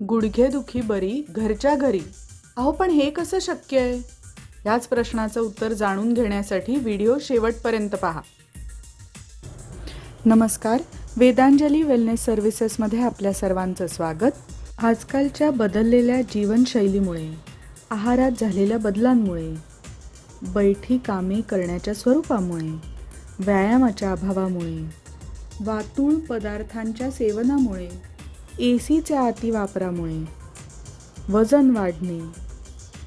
गुडघेदुखी बरी घरच्या घरी. अहो पण हे कसं शक्य आहे? याच प्रश्नाचं उत्तर जाणून घेण्यासाठी व्हिडिओ शेवटपर्यंत पहा. नमस्कार वेदांजली वेलनेस सर्व्हिसेसमध्ये आपल्या सर्वांचं स्वागत. आजकालच्या बदललेल्या जीवनशैलीमुळे आहारात झालेल्या बदलांमुळे बैठी कामे करण्याच्या स्वरूपामुळे व्यायामाच्या अभावामुळे वातूळ पदार्थांच्या सेवनामुळे ए सीच्या अतिवापरामुळे वजन वाढणे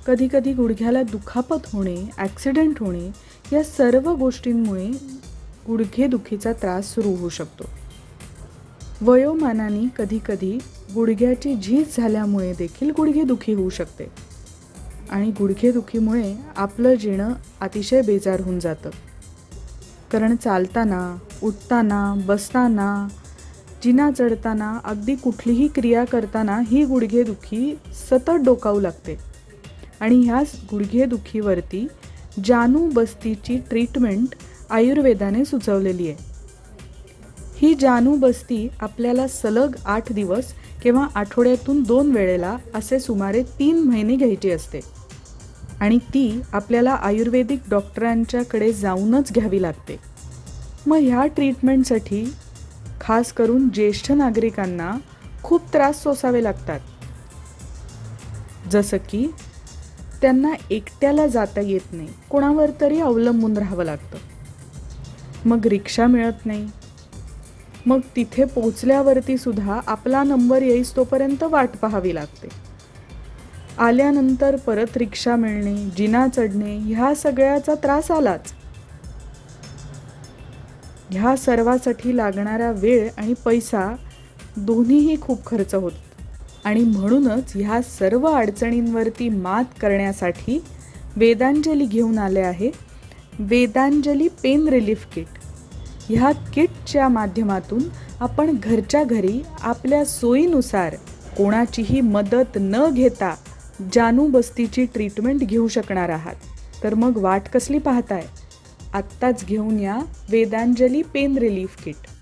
कधीकधी गुडघ्याला दुखापत होणे ॲक्सिडेंट होणे या सर्व गोष्टींमुळे गुडघेदुखीचा त्रास सुरू होऊ शकतो. वयोमानाने कधीकधी गुडघ्याची झीज झाल्यामुळे देखील गुडघेदुखी होऊ शकते. आणि गुडघेदुखीमुळे आपलं जीणं अतिशय बेजार होऊन जातं. कारण चालताना उठताना बसताना जिना चढताना अगदी कुठलीही क्रिया करताना ही गुडघेदुखी सतत डोकावू लागते. आणि ह्याच गुडघेदुखीवरती जानू बस्तीची ट्रीटमेंट आयुर्वेदाने सुचवलेली आहे. ही जानू बस्ती आपल्याला सलग आठ दिवस किंवा आठवड्यातून दोन वेळेला असे सुमारे तीन महिने घ्यायची असते. आणि ती आपल्याला आयुर्वेदिक डॉक्टरांच्याकडे जाऊनच घ्यावी लागते. मग ह्या ट्रीटमेंटसाठी खास करून ज्येष्ठ नागरिकांना खूप त्रास सोसावे लागतात. जसं की त्यांना एकट्याला जाता येत नाही कोणावर तरी अवलंबून राहावं लागतं. मग रिक्षा मिळत नाही. मग तिथे पोचल्यावरती सुद्धा आपला नंबर येईस तोपर्यंत वाट पाहावी लागते. आल्यानंतर परत रिक्षा मिळणे जिना चढणे ह्या सगळ्याचा त्रास आलाच. ह्या सर्वासाठी लागणारा वेळ आणि पैसा दोन्हीही खूप खर्च होत. आणि म्हणूनच ह्या सर्व अडचणींवरती मात करण्यासाठी वेदांजली घेऊन आले आहे वेदांजली पेन रिलीफ किट. ह्या किटच्या माध्यमातून आपण घरच्या घरी आपल्या सोयीनुसार कोणाचीही मदत न घेता जानू बस्तीची ट्रीटमेंट घेऊ शकणार आहात. तर मग वाट कसली पाहताय? आत्ताच घेऊन या वेदांजली पेन रिलीफ किट.